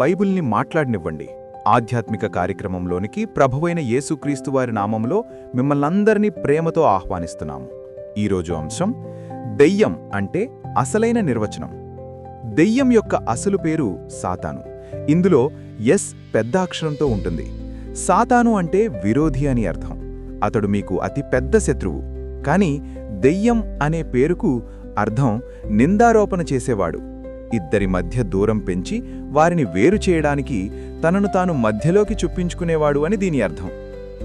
బైబిల్ని మాట్లాడనివ్వండి. ఆధ్యాత్మిక కార్యక్రమంలోనికి ప్రభువైన యేసుక్రీస్తు వారి నామంలో మిమ్మల్నందరినీ ప్రేమతో ఆహ్వానిస్తున్నాము. ఈరోజు అంశం దెయ్యం అంటే అసలైన నిర్వచనం. దెయ్యం యొక్క అసలు పేరు సాతాను. ఇందులో ఎస్ పెద్ద అక్షరంతో ఉంటుంది. సాతాను అంటే విరోధి అని అర్థం. అతడు మీకు అతి పెద్ద శత్రువు. కాని దెయ్యం అనే పేరుకు అర్థం నిందారోపణ చేసేవాడు. ఇద్దరి మధ్య దూరం పెంచి వారిని వేరు చేయడానికి తనను తాను మధ్యలోకి చుప్పించుకునేవాడు అని దీని అర్థం.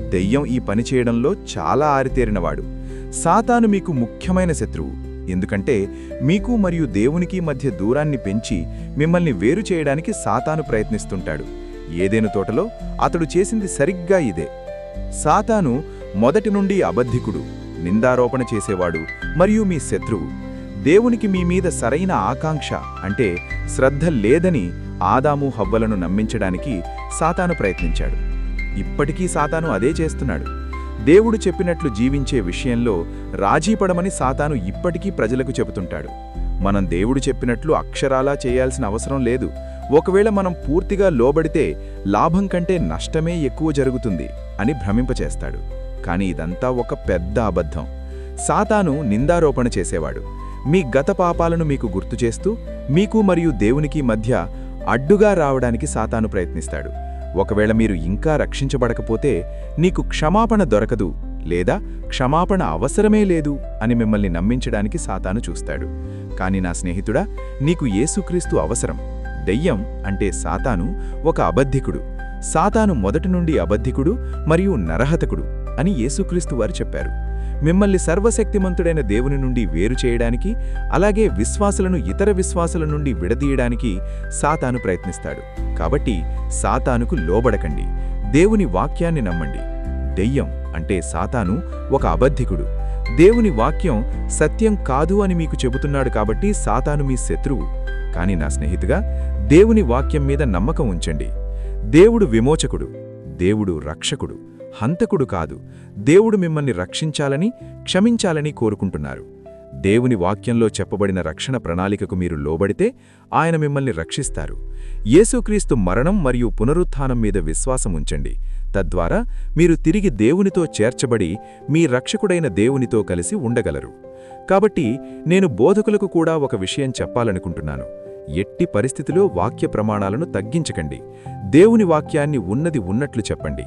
దెయ్యం ఈ పని చేయడంలో చాలా ఆరితేరినవాడు. సాతాను మీకు ముఖ్యమైన శత్రువు. ఎందుకంటే మీకు మరియు దేవునికి మధ్య దూరాన్ని పెంచి మిమ్మల్ని వేరు చేయడానికి సాతాను ప్రయత్నిస్తుంటాడు. ఏదేను తోటలో అతడు చేసింది సరిగ్గా ఇదే. సాతాను మొదటి నుండి అబద్ధికుడు నిందారోపణ చేసేవాడు మరియు మీ శత్రువు. దేవునికి మీ మీద సరైన ఆకాంక్ష అంటే శ్రద్ధ లేదని ఆదాము హవ్వలను నమ్మించడానికి సాతాను ప్రయత్నించాడు. ఇప్పటికీ సాతాను అదే చేస్తున్నాడు. దేవుడు చెప్పినట్లు జీవించే విషయంలో రాజీపడమని సాతాను ఇప్పటికీ ప్రజలకు చెబుతుంటాడు. మనం దేవుడు చెప్పినట్లు అక్షరాలా చేయాల్సిన అవసరం లేదు. ఒకవేళ మనం పూర్తిగా లోబడితే లాభం కంటే నష్టమే ఎక్కువ జరుగుతుంది అని భ్రమింపచేస్తాడు. కాని ఇదంతా ఒక పెద్ద అబద్ధం. సాతాను నిందారోపణ చేసేవాడు. మీ గత పాపాలను మీకు గుర్తు చేస్తూ మీకు మరియు దేవునికి మధ్య అడ్డుగా రావడానికి సాతాను ప్రయత్నిస్తాడు. ఒకవేళ మీరు ఇంకా రక్షించబడకపోతే నీకు క్షమాపణ దొరకదు లేదా క్షమాపణ అవసరమే లేదు అని మిమ్మల్ని నమ్మించడానికి సాతాను చూస్తాడు. కాని నా స్నేహితుడా నీకు యేసుక్రీస్తు అవసరం. దెయ్యం అంటే సాతాను ఒక అబద్ధికుడు. సాతాను మొదటి నుండి అబద్ధికుడు మరియు నరహతకుడు అని యేసుక్రీస్తు వారు చెప్పారు. మిమ్మల్ని సర్వశక్తిమంతుడైన దేవుని నుండి వేరు చేయడానికి అలాగే విశ్వాసులను ఇతర విశ్వాసుల నుండి విడదీయడానికి సాతాను ప్రయత్నిస్తాడు. కాబట్టి సాతానుకు లోబడకండి. దేవుని వాక్యాన్ని నమ్మండి. దెయ్యం అంటే సాతాను ఒక అబద్ధికుడు. దేవుని వాక్యం సత్యం కాదు అని మీకు చెబుతున్నాడు కాబట్టి సాతాను మీ శత్రువు. కాని నా స్నేహితుగా దేవుని వాక్యం మీద నమ్మకం ఉంచండి. దేవుడు విమోచకుడు. దేవుడు రక్షకుడు. హంతకుడు కాదు. దేవుడు మిమ్మల్ని రక్షించాలని క్షమించాలని కోరుకుంటున్నారు. దేవుని వాక్యంలో చెప్పబడిన రక్షణ ప్రణాళికకు మీరు లోబడితే ఆయన మిమ్మల్ని రక్షిస్తారు. యేసుక్రీస్తు మరణం మరియు పునరుత్థానం మీద విశ్వాసం ఉంచండి. తద్వారా మీరు తిరిగి దేవునితో చేర్చబడి మీ రక్షకుడైన దేవునితో కలిసి ఉండగలరు. కాబట్టి నేను బోధకులకు కూడా ఒక విషయం చెప్పాలనుకుంటున్నాను. ఎట్టి పరిస్థితిలో వాక్య ప్రమాణాలను తగ్గించకండి. దేవుని వాక్యాన్ని ఉన్నది ఉన్నట్లు చెప్పండి.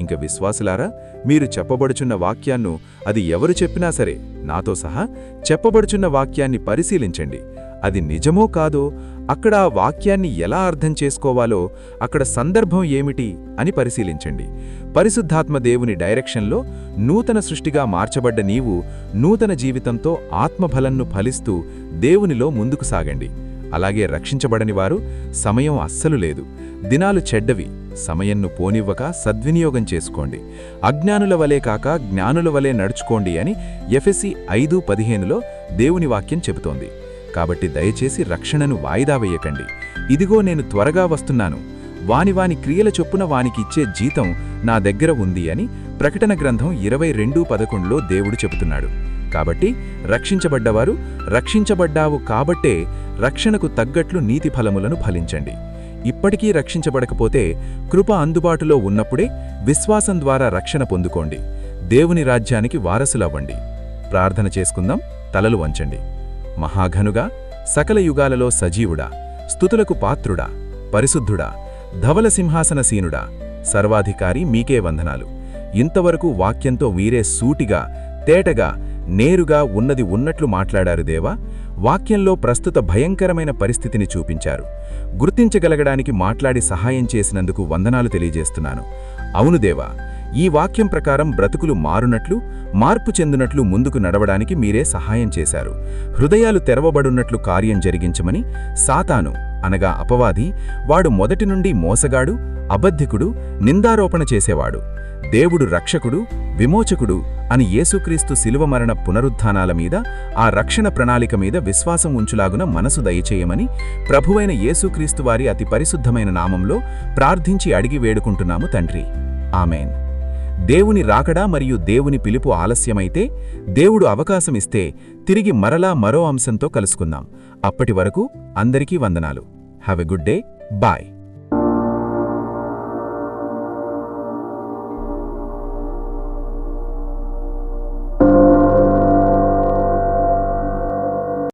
ఇంక విశ్వాసులారా మీరు చెప్పబడుచున్న వాక్యాన్ను అది ఎవరు చెప్పినా సరే నాతో సహా చెప్పబడుచున్న వాక్యాన్ని పరిశీలించండి. అది నిజమో కాదో అక్కడ ఆ వాక్యాన్ని ఎలా అర్థం చేసుకోవాలో అక్కడ సందర్భం ఏమిటి అని పరిశీలించండి. పరిశుద్ధాత్మ దేవుని డైరెక్షన్లో నూతన సృష్టిగా మార్చబడ్డ నీవు నూతన జీవితంతో ఆత్మఫలంను ఫలిస్తూ దేవునిలో ముందుకు సాగండి. అలాగే రక్షించబడని వారు సమయం అస్సలు లేదు. దినాలు చెడ్డవి. సమయంను పోనివ్వక సద్వినియోగం చేసుకోండి. అజ్ఞానుల వలే కాక జ్ఞానుల వలే నడుచుకోండి అని ఎఫ్ఎసి ఐదు పదిహేనులో దేవుని వాక్యం చెబుతోంది. కాబట్టి దయచేసి రక్షణను వాయిదా వేయకండి. ఇదిగో నేను త్వరగా వస్తున్నాను. వాని వాని క్రియల చొప్పున వానికిచ్చే జీతం నా దగ్గర ఉంది అని ప్రకటన గ్రంథం ఇరవై రెండు పదకొండులో దేవుడు చెబుతున్నాడు. కాబట్టి రక్షించబడ్డవారు రక్షించబడ్డావు కాబట్టే రక్షణకు తగ్గట్లు నీతి ఫలములను ఫలించండి. ఇప్పటికీ రక్షించబడకపోతే కృప అందుబాటులో ఉన్నప్పుడే విశ్వాసం ద్వారా రక్షణ పొందుకోండి. దేవుని రాజ్యానికి వారసులవ్వండి. ప్రార్థన చేసుకుందాం తలలు వంచండి. మహాఘనుగా సకల యుగాలలో సజీవుడా స్తుతులకు పాత్రుడా పరిశుద్ధుడా ధవల సింహాసనసీనుడా సర్వాధికారి మీకే వందనాలు. ఇంతవరకు వాక్యంతో వీరే సూటిగా తేటగా నేరుగా ఉన్నది ఉన్నట్లు మాట్లాడారు దేవా. వాక్యంలో ప్రస్తుత భయంకరమైన పరిస్థితిని చూపించారు. గుర్తించగలగడానికి మాట్లాడి సహాయం చేసినందుకు వందనాలు తెలియజేస్తున్నాను. అవును దేవా ఈ వాక్యం ప్రకారం బ్రతుకులు మారునట్లు మార్పు చెందునట్లు ముందుకు నడవడానికి మీరే సహాయం చేశారు. హృదయాలు తెరవబడున్నట్లు కార్యం జరిగించమని సాతాను అనగా అపవాది వాడు మొదటి నుండి మోసగాడు అబద్ధికుడు నిందారోపణ చేసేవాడు. దేవుడు రక్షకుడు విమోచకుడు అని యేసుక్రీస్తు శిలువ మరణ పునరుత్థానాల మీద ఆ రక్షణ ప్రణాళిక మీద విశ్వాసం ఉంచులాగున మనసు దయచేయమని ప్రభువైన యేసుక్రీస్తు వారి అతి పరిశుద్ధమైన నామంలో ప్రార్థించి అడిగి వేడుకుంటున్నాము తండ్రి. ఆమెన్. దేవుని రాకడా మరియు దేవుని పిలుపు ఆలస్యమైతే దేవుడు అవకాశమిస్తే తిరిగి మరలా మరో అంశంతో కలుసుకుందాం. అప్పటి వరకు అందరికీ వందనాలు. Have a good day bye